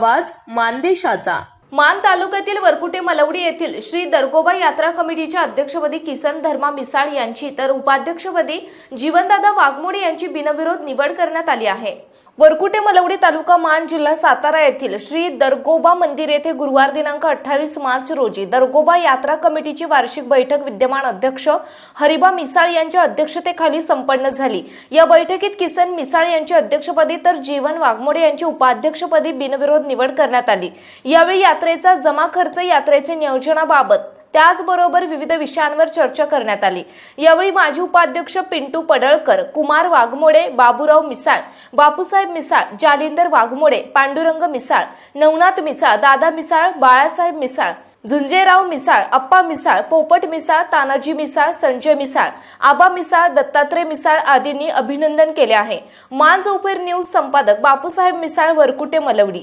आवाज मानदेशाचा. मान तालुक्यातील वरकुटे मलवडी येथील श्री दरगोबा यात्रा कमिटीच्या अध्यक्षपदी किसन धर्मा मिसाळ यांची तर उपाध्यक्षपदी जीवनदादा वाघमोडे यांची बिनविरोध निवड करण्यात आली आहे. वरकुटे मलवडी तालुका मान जिल्हा सातारा येथील श्री दरगोबा मंदिर येथे गुरुवार दिनांक अठ्ठावीस मार्च रोजी दरगोबा यात्रा कमिटीची वार्षिक बैठक विद्यमान अध्यक्ष हरिबा मिसाळ यांच्या अध्यक्षतेखाली संपन्न झाली. या बैठकीत किसन मिसाळ यांची अध्यक्षपदी तर जीवन वाघमोडे यांची उपाध्यक्षपदी बिनविरोध निवड करण्यात आली. यावेळी यात्रेचा जमा खर्च यात्रेचे नियोजनाबाबत त्याचबरोबर विविध विषयांवर चर्चा करण्यात आली. यावेळी माजी उपाध्यक्ष पिंटू पडळकर कुमार वाघमोडे बाबूराव मिसाळ बापूसाहेब मिसाळ जालिंदर वाघमोडे पांडुरंग मिसाळ नवनाथ मिसाळ दादा मिसाळ बाळासाहेब मिसाळ झुंजेराव मिसाळ अप्पा मिसाळ पोपट मिसाळ तानाजी मिसाळ संजय मिसाळ आबा मिसाळ दत्तात्रय मिसाळ आदींनी अभिनंदन केले आहे. मान चौफेर न्यूज संपादक बापूसाहेब मिसाळ वरकुटे मलवडी.